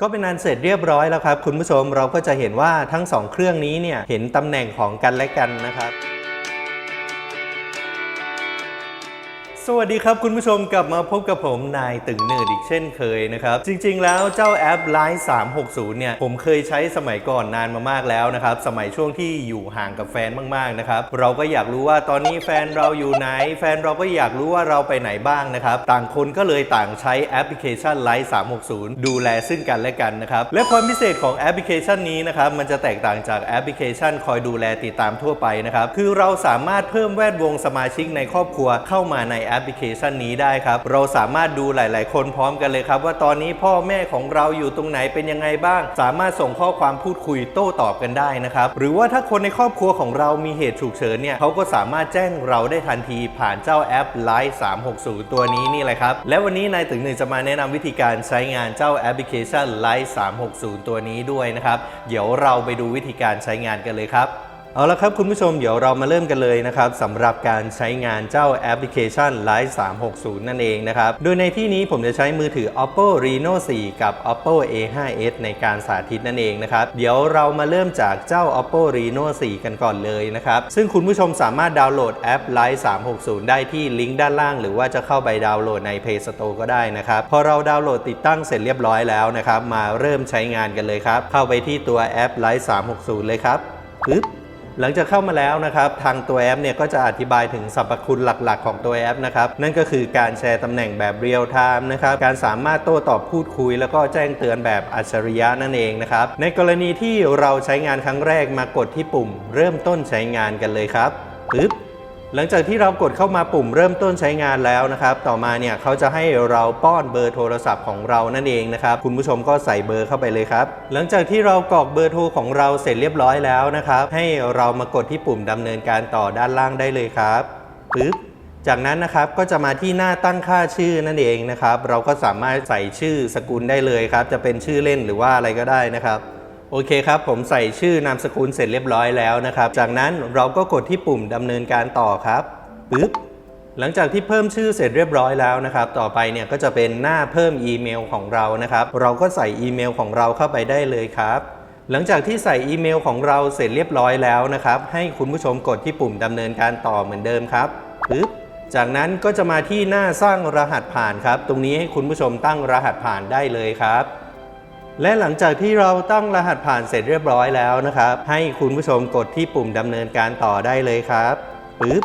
ก็เป็นอันเสร็จเรียบร้อยแล้วครับ คุณผู้ชมเราก็จะเห็นว่าทั้งสองเครื่องนี้เนี่ยเห็นตำแหน่งของกันและกันนะครับ สวัสดีครับคุณผู้ชมกลับมาพบกับผมนายตึงเนิร์ดอีกเช่นเคยนะครับ จริง ๆ แล้วเจ้าแอป Line 360 เนี่ย ผมเคยใช้สมัยก่อนนานมามากแล้วนะครับ สมัยช่วงที่อยู่ห่างกับแฟนมากๆนะครับ เราก็อยากรู้ว่าตอนนี้แฟนเราอยู่ไหน แฟนเราก็อยากรู้ว่าเราไปไหนบ้างนะครับ ต่างคนก็เลยต่างใช้แอปพลิเคชัน Line 360 ดูแลซึ่งกันและกันนะครับและความพิเศษของแอปพลิเคชันนี้นะครับมันจะแตกต่างจากแอปพลิเคชันคอยดูแลติดตามทั่วไปนะครับคือเราสามารถเพิ่มแวดวงสมาชิกในครอบครัวเข้ามาในแอปอปพลิเคชันนี้ได้ครับ เราสามารถดูหลาย ๆ คนพร้อมกันเลยครับ ว่าตอนนี้พ่อแม่ของเราอยู่ตรงไหนเป็นยังไงบ้าง สามารถส่งข้อความพูดคุยโต้ตอบกันได้นะครับหรือว่าถ้าคนในครอบครัวของเรามีเหตุฉุกเฉินเนี่ยเขาก็สามารถแจ้งเราได้ทันทีผ่านเจ้าแอป Line 360 ตัวนี้นี่แหละครับและวันนี้นายถึงหนึ่งจะมาแนะนำวิธีการใช้งานเจ้าแอปพลิเคชัน Line 360 ตัวนี้ด้วยนะครับเดี๋ยวเราไปดูวิธีการใช้งานกันเลยครับ เอาละครับคุณผู้ชมเดี๋ยวเรามาเริ่มกันเลยนะครับสำหรับการใช้งานเจ้าแอปพลิเคชัน Live 360 นั่นเองนะครับ โดยในที่นี้ผมจะใช้มือถือ Oppo Reno 4 กับ Oppo A5s ในการสาธิตนั่นเองนะครับ เดี๋ยวเรามาเริ่มจากเจ้า Oppo Reno 4 กันก่อนเลยนะครับ ซึ่งคุณผู้ชมสามารถดาวน์โหลดแอป Live 360 ได้ที่ลิงก์ด้านล่าง หรือว่าจะเข้าไปดาวน์โหลดใน Play Store ก็ได้นะครับ พอเราดาวน์โหลดติดตั้งเสร็จเรียบร้อยแล้วนะครับ มาเริ่มใช้งานกันเลยครับ เข้าไปที่ตัวแอป Live 360 เลยครับปึ๊บ หลังจากเข้ามาแล้วนะครับทางตัวแอปเนี่ยก็จะอธิบายถึงสรรพคุณหลักๆ ของตัวแอปนะครับนั่นก็คือการแชร์ตำแหน่งแบบเรียลไทม์นะครับการสามารถโต้ตอบพูดคุย แล้วก็แจ้งเตือนแบบอัจฉริยะนั่นเองนะครับในกรณีที่เราใช้งานครั้งแรกมากดที่ปุ่ม เริ่มต้นใช้งานกันเลยครับปึ๊บ หลังจากที่เรากดเข้ามาปุ่มเริ่มต้นใช้งานแล้วนะครับ ต่อมาเนี่ยเขาจะให้เราป้อนเบอร์โทรศัพท์ของเรานั่นเองนะครับ คุณผู้ชมก็ใส่เบอร์เข้าไปเลยครับ หลังจากที่เรากรอกเบอร์โทรของเราเสร็จเรียบร้อยแล้วนะครับ ให้เรามากดที่ปุ่มดำเนินการต่อด้านล่างได้เลยครับปึ๊บจากนั้นนะครับก็จะมาที่หน้าตั้งค่าชื่อนั่นเองนะครับ เราก็สามารถใส่ชื่อสกุลได้เลยครับ จะเป็นชื่อเล่นหรือว่าอะไรก็ได้นะครับ โอเคครับ ผมใส่ชื่อนามสกุลเสร็จเรียบร้อยแล้วนะครับ จากนั้นเราก็กดที่ปุ่มดำเนินการต่อครับปึ๊บหลังจากที่เพิ่มชื่อเสร็จเรียบร้อยแล้วนะครับ ต่อไปเนี่ยก็จะเป็นหน้าเพิ่มอีเมลของเรานะครับ เราก็ใส่อีเมลของเราเข้าไปได้เลยครับ หลังจากที่ใส่อีเมลของเราเสร็จเรียบร้อยแล้วนะครับ ให้คุณผู้ชมกดที่ปุ่มดำเนินการต่อเหมือนเดิมครับปึ๊บจากนั้นก็จะมาที่หน้าสร้างรหัสผ่านครับ ตรงนี้ให้คุณผู้ชมตั้งรหัสผ่านได้เลยครับ และหลังจากที่เราตั้งรหัสผ่านเสร็จเรียบร้อยแล้วนะครับ ให้คุณผู้ชมกดที่ปุ่มดำเนินการต่อได้เลยครับปึ๊บ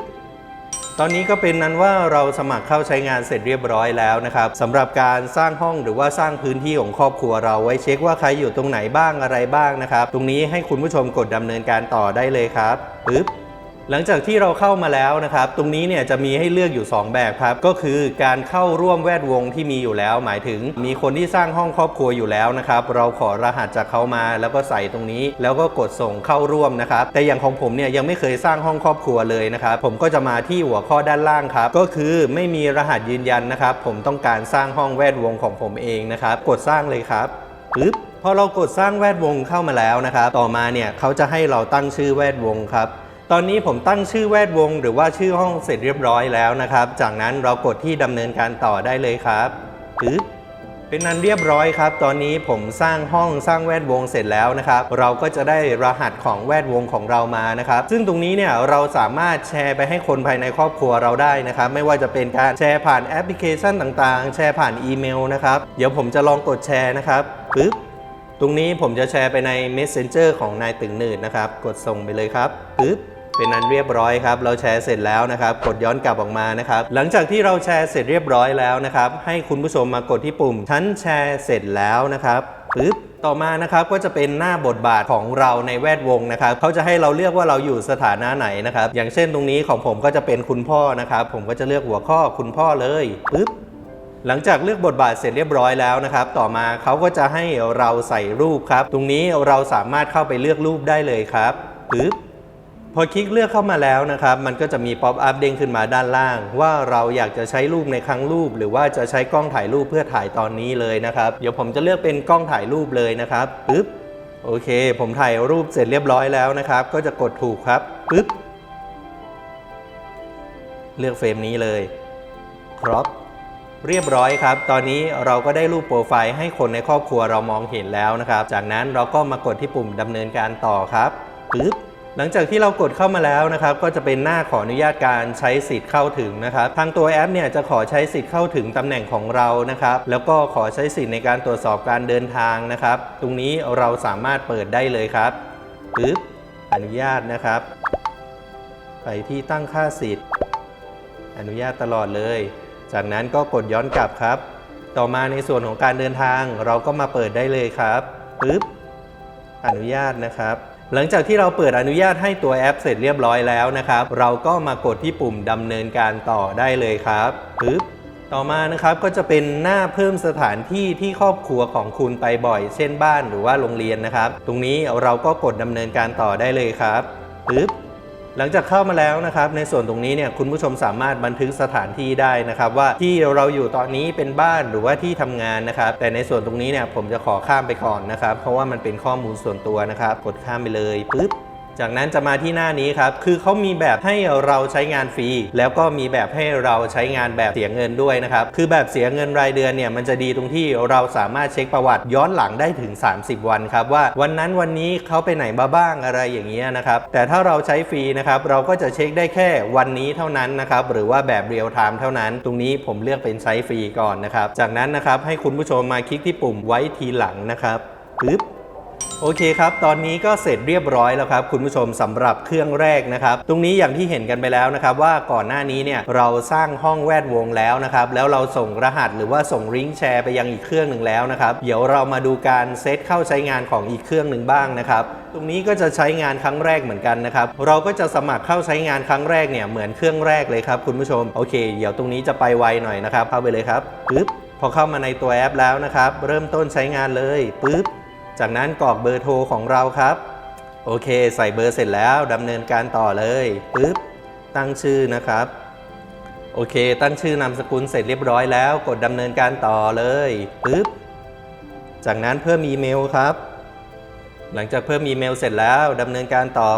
ตอนนี้ก็เป็นนั้นว่าเราสมัครเข้าใช้งานเสร็จเรียบร้อยแล้วนะครับสำหรับการสร้างห้องหรือว่าสร้างพื้นที่ของครอบครัวเราไว้เช็คว่าใครอยู่ตรงไหนบ้างอะไรบ้างนะครับ ตรงนี้ให้คุณผู้ชมกดดำเนินการต่อได้เลยครับปึ๊บ หลังจากที่เราเข้ามาแล้วนะครับ ตรงนี้เนี่ยจะมีให้เลือกอยู่ 2 แบบครับ ก็คือการเข้าร่วมแวดวงที่มีอยู่แล้ว หมายถึงมีคนที่สร้างห้องครอบครัวอยู่แล้วนะครับ เราขอรหัสจากเขามา แล้วก็ใส่ตรงนี้ แล้วก็กดส่งเข้าร่วมนะครับ แต่อย่างของผมเนี่ยยังไม่เคยสร้างห้องครอบครัวเลยนะครับ ผมก็จะมาที่หัวข้อด้านล่างครับ ก็คือไม่มีรหัสยืนยันนะครับ ผมต้องการสร้างห้องแวดวงของผมเองนะครับ กดสร้างเลยครับปึ๊บพอเรากดสร้างแวดวงเข้ามาแล้วนะครับ ต่อมาเนี่ยเขาจะให้เราตั้งชื่อแวดวงครับ ตอนนี้ผมตั้งชื่อแวดวง หรือว่าชื่อห้องเสร็จเรียบร้อยแล้วนะครับ จากนั้นเรากดที่ดำเนินการต่อได้เลยครับปึ๊บเป็นนั้นเรียบร้อยครับ ตอนนี้ผมสร้างห้องสร้างแวดวงเสร็จแล้วนะครับ เราก็จะได้รหัสของแวดวงของเรามานะครับ ซึ่งตรงนี้เนี่ยเราสามารถแชร์ไปให้คนภายในครอบครัวเราได้นะครับ ไม่ว่าจะเป็นการแชร์ผ่านแอปพลิเคชันต่างๆ แชร์ผ่านอีเมลนะครับ เดี๋ยวผมจะลองกดแชร์นะครับปึ๊บ ตรงนี้ผมจะแชร์ไปใน Messenger ของนายตึงหนืดนะครับ กดส่งไปเลยครับปึ๊บ เป็นอันเรียบร้อยครับ เราแชร์เสร็จแล้วนะครับ กดย้อนกลับออกมานะครับ หลังจากที่เราแชร์เสร็จเรียบร้อยแล้วนะครับ ให้คุณผู้ชมมากดที่ปุ่มฉันแชร์เสร็จแล้วนะครับปึ๊บต่อมานะครับก็จะเป็นหน้าบทบาทของเราในแวดวงนะครับเขาจะให้เราเลือกว่าเราอยู่สถานะไหนนะครับ อย่างเช่นตรงนี้ของผมก็จะเป็นคุณพ่อนะครับ ผมก็จะเลือกหัวข้อคุณพ่อเลยปึ๊บหลังจากเลือกบทบาทเสร็จเรียบร้อยแล้วนะครับ ต่อมาเขาก็จะให้เราใส่รูปครับ ตรงนี้เราสามารถเข้าไปเลือกรูปได้เลยครับปึ๊บ พอคลิกเลือกเข้ามาแล้วนะครับ มันก็จะมีป๊อปอัพเด้งขึ้นมาด้านล่าง ว่าเราอยากจะใช้รูปในครั้งรูป หรือว่าจะใช้กล้องถ่ายรูปเพื่อถ่ายตอนนี้เลยนะครับ เดี๋ยวผมจะเลือกเป็นกล้องถ่ายรูปเลยนะครับปึ๊บโอเค ผมถ่ายรูปเสร็จเรียบร้อยแล้วนะครับ ก็จะกดถูกครับปึ๊บเลือกเฟรมนี้เลยครอปเรียบร้อยครับ ตอนนี้เราก็ได้รูปโปรไฟล์ให้คนในครอบครัวเรามองเห็นแล้วนะครับ จากนั้นเราก็มากดที่ปุ่มดำเนินการต่อครับปึ๊บ หลังจากที่เรากดเข้ามาแล้วนะครับ ก็จะเป็นหน้าขออนุญาตการใช้สิทธิ์เข้าถึงนะครับ ทางตัวแอปเนี่ยจะขอใช้สิทธิ์เข้าถึงตำแหน่งของเรานะครับ แล้วก็ขอใช้สิทธิ์ในการตรวจสอบการเดินทางนะครับ ตรงนี้เราสามารถเปิดได้เลยครับปึ๊บอนุญาตนะครับ ไปที่ตั้งค่าสิทธิ์ อนุญาตตลอดเลย จากนั้นก็กดย้อนกลับครับ ต่อมาในส่วนของการเดินทางเราก็มาเปิดได้เลยครับปึ๊บอนุญาตนะครับ หลังจากที่เราเปิดอนุญาตให้ตัวแอปเสร็จเรียบร้อยแล้วนะครับ เราก็มากดที่ปุ่มดำเนินการต่อได้เลยครับปึ๊บต่อมานะครับก็จะเป็นหน้าเพิ่มสถานที่ที่ครอบครัวของคุณไปบ่อย เช่นบ้านหรือว่าโรงเรียนนะครับ ตรงนี้เราก็กดดำเนินการต่อได้เลยครับปึ๊บ หลังจากเข้ามาแล้วนะครับในส่วนตรงนี้เนี่ยคุณผู้ชมสามารถบันทึกสถานที่ได้นะครับว่าที่เราอยู่ตอนนี้เป็นบ้านหรือว่าที่ทำงานนะครับแต่ในส่วนตรงนี้เนี่ยผมจะขอข้ามไปก่อนนะครับเพราะว่ามันเป็นข้อมูลส่วนตัวนะครับกดข้ามไปเลยปึ๊บ จากนั้นจะมาที่หน้านี้ครับ คือเขามีแบบให้เราใช้งานฟรี แล้วก็มีแบบให้เราใช้งานแบบเสียเงินด้วยนะครับ คือแบบเสียเงินรายเดือนเนี่ยมันจะดีตรงที่เราสามารถเช็คประวัติย้อนหลังได้ถึง 30 วันครับว่าวันนั้นวันนี้เขาไปไหนมาบ้างอะไรอย่างเงี้ยนะครับ แต่ถ้าเราใช้ฟรีนะครับเราก็จะเช็คได้แค่วันนี้เท่านั้นนะครับหรือว่าแบบเรียลไทม์เท่านั้น ตรงนี้ผมเลือกเป็นใช้ฟรีก่อนนะครับ จากนั้นนะครับให้คุณผู้ชมมาคลิกที่ปุ่มไว้ทีหลังนะครับปึ๊บ โอเคครับ ตอนนี้ก็เสร็จเรียบร้อยแล้วครับ คุณผู้ชมสำหรับเครื่องแรกนะครับ ตรงนี้อย่างที่เห็นกันไปแล้วนะครับ ว่าก่อนหน้านี้เนี่ยเราสร้างห้องแวดวงแล้วนะครับ แล้วเราส่งรหัสหรือว่าส่งลิงแชร์ไปยังอีกเครื่องหนึ่งแล้วนะครับ เดี๋ยวเรามาดูการเซตเข้าใช้งานของอีกเครื่องหนึ่งบ้างนะครับ ตรงนี้ก็จะใช้งานครั้งแรกเหมือนกันนะครับ เราก็จะสมัครเข้าใช้งานครั้งแรกเนี่ยเหมือนเครื่องแรกเลยครับคุณผู้ชม โอเค เดี๋ยวตรงนี้จะไปไวหน่อยนะครับ เข้าไปเลยครับปึ๊บ พอเข้ามาในตัวแอปแล้วนะครับ เริ่มต้นใช้งานเลยปึ๊บ จากนั้นกรอกเบอร์โทรของเราครับ โอเค ใส่เบอร์เสร็จแล้วดำเนินการต่อเลยปึ๊บตั้งชื่อนะครับ โอเค ตั้งชื่อนามสกุลเสร็จเรียบร้อยแล้วกดดำเนินการต่อเลยปึ๊บจากนั้นเพิ่มอีเมลครับ หลังจากเพิ่มอีเมลเสร็จแล้วดำเนินการต่อ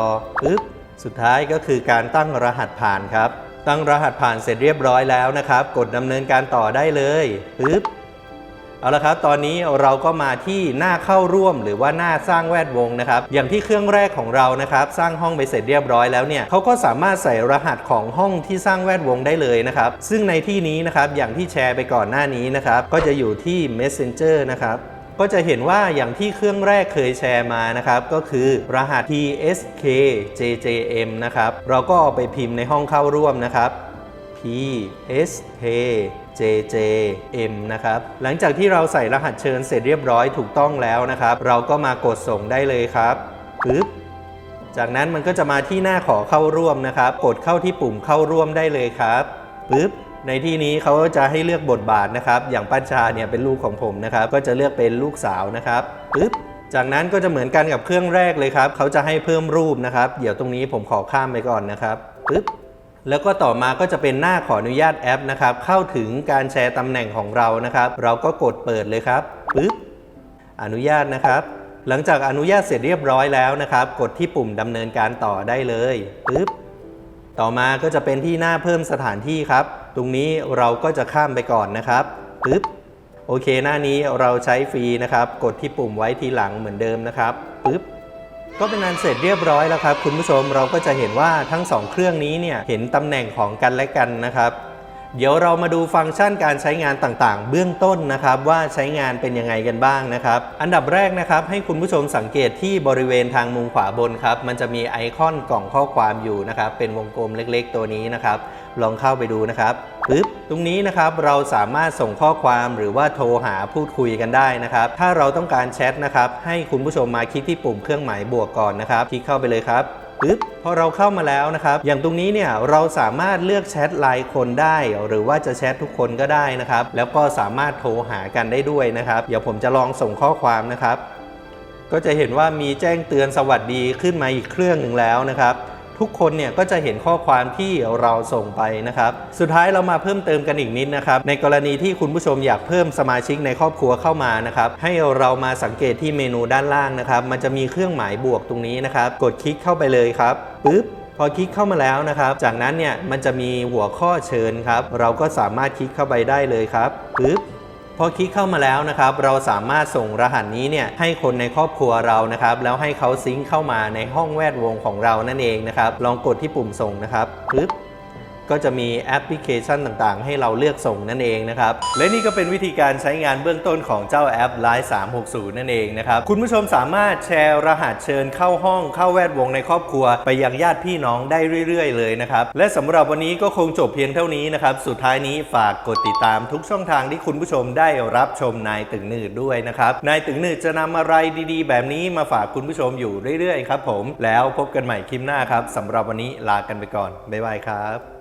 ปึ๊บสุดท้ายก็คือการตั้งรหัสผ่านครับ ตั้งรหัสผ่านเสร็จเรียบร้อยแล้วนะครับ กดดำเนินการต่อได้เลยปึ๊บ เอาละครับ ตอนนี้เราก็มาที่หน้าเข้าร่วมหรือว่าหน้าสร้างแวดวงนะครับ อย่างที่เครื่องแรกของเรานะครับสร้างห้องไปเสร็จเรียบร้อยแล้วเนี่ยเขาก็สามารถใส่รหัสของห้องที่สร้างแวดวงได้เลยนะครับ ซึ่งในที่นี้นะครับอย่างที่แชร์ไปก่อนหน้านี้นะครับ ก็จะอยู่ที่ Messenger นะครับก็จะเห็นว่าอย่างที่เครื่องแรกเคยแชร์มานะครับ ก็คือรหัส tskjjm นะครับ เราก็เอาไปพิมพ์ในห้องเข้าร่วมนะครับ P J J M นะครับ หลังจากที่เราใส่รหัสเชิญเสร็จเรียบร้อยถูกต้องแล้วนะครับ เราก็มากดส่งได้เลยครับปึ๊บจากนั้นมันก็จะมาที่หน้าขอเข้าร่วมนะครับ กดเข้าที่ปุ่มเข้าร่วมได้เลยครับปึ๊บในที่นี้เขาจะให้เลือกบทบาทนะครับ อย่างป้าชาเนี่ยเป็นลูกของผมนะครับ ก็จะเลือกเป็นลูกสาวนะครับปึ๊บจากนั้นก็จะเหมือนกันกับเครื่องแรกเลยครับ เขาจะให้เพิ่มรูปนะครับ เดี๋ยวตรงนี้ผมขอข้ามไปก่อนนะครับปึ๊บ แล้วก็ต่อมาก็จะเป็นหน้าขออนุญาตแอปนะครับ เข้าถึงการแชร์ตำแหน่งของเรานะครับ เราก็กดเปิดเลยครับปึ๊บอนุญาตนะครับ หลังจากอนุญาตเสร็จเรียบร้อยแล้วนะครับ กดที่ปุ่มดำเนินการต่อได้เลยปึ๊บต่อมาก็จะเป็นที่หน้าเพิ่มสถานที่ครับ ตรงนี้เราก็จะข้ามไปก่อนนะครับปึ๊บโอเคหน้านี้เราใช้ฟรีนะครับ กดที่ปุ่มไว้ทีหลังเหมือนเดิมนะครับปึ๊บ ก็เป็นอันเสร็จเรียบร้อยแล้วครับ คุณผู้ชมเราก็จะเห็นว่าทั้ง 2 เครื่องนี้เนี่ยเห็นตำแหน่งของกันและกันนะครับ เดี๋ยวเรามาดูฟังก์ชันการใช้งานต่างๆ เบื้องต้นนะครับ ว่าใช้งานเป็นยังไงกันบ้างนะครับ อันดับแรกนะครับ ให้คุณผู้ชมสังเกตที่บริเวณทางมุมขวาบนครับ มันจะมีไอคอนกล่องข้อความอยู่นะครับ เป็นวงกลมเล็ก ๆ ตัวนี้นะครับ ลองเข้าไปดูนะครับ ปึ๊บตรงนี้นะครับเราสามารถส่งข้อความหรือว่าโทรหาพูดคุยกันได้นะครับ ถ้าเราต้องการแชทนะครับ ให้คุณผู้ชมมาคลิกที่ปุ่มเครื่องหมายบวกก่อนนะครับคลิกเข้าไปเลยครับปึ๊บพอเราเข้ามาแล้วนะครับ อย่างตรงนี้เนี่ยเราสามารถเลือกแชทไลน์คนได้ หรือว่าจะแชททุกคนก็ได้นะครับ แล้วก็สามารถโทรหากันได้ด้วยนะครับ เดี๋ยวผมจะลองส่งข้อความนะครับ ก็จะเห็นว่ามีแจ้งเตือนสวัสดีขึ้นมาอีกเครื่องหนึ่งแล้วนะครับ ทุกคนเนี่ยก็จะเห็นข้อความที่เราส่งไปนะครับ สุดท้ายเรามาเพิ่มเติมกันอีกนิดนะครับ ในกรณีที่คุณผู้ชมอยากเพิ่มสมาชิกในครอบครัวเข้ามานะครับ ให้เรามาสังเกตที่เมนูด้านล่างนะครับ มันจะมีเครื่องหมายบวกตรงนี้นะครับ กดคลิกเข้าไปเลยครับปึ๊บพอคลิกเข้ามาแล้วนะครับ จากนั้นเนี่ยมันจะมีหัวข้อเชิญครับ เราก็สามารถคลิกเข้าไปได้เลยครับปึ๊บ พอคลิกเข้ามาแล้วนะครับเราสามารถส่งรหัสนี้เนี่ยให้คนในครอบครัวเรานะครับแล้วให้เขาซิงค์เข้ามาในห้องแวดวงของเรานั่นเองนะครับลองกดที่ปุ่มส่งนะครับปึ๊บ ก็จะมีแอปพลิเคชันต่างๆ ให้เราเลือกส่งนั่นเองนะครับ และนี่ก็เป็นวิธีการใช้งานเบื้องต้นของเจ้าแอป Line 360 นั่นเองนะครับ คุณผู้ชมสามารถแชร์รหัสเชิญเข้าห้องเข้าแวดวงในครอบครัว ไปยังญาติพี่น้องได้เรื่อยๆ เลยนะครับ และสำหรับวันนี้ก็คงจบเพียงเท่านี้นะครับ สุดท้ายนี้ฝากกดติดตามทุกช่องทางที่คุณผู้ชมได้รับชมนายตึงหนืดด้วยนะครับ นายตึงหนืดจะนำอะไรดีๆ แบบนี้มาฝากคุณผู้ชมอยู่เรื่อยๆ ครับผม แล้วพบกันใหม่คลิปหน้าครับสำหรับวันนี้ลากันไปก่อนบ๊ายบายครับ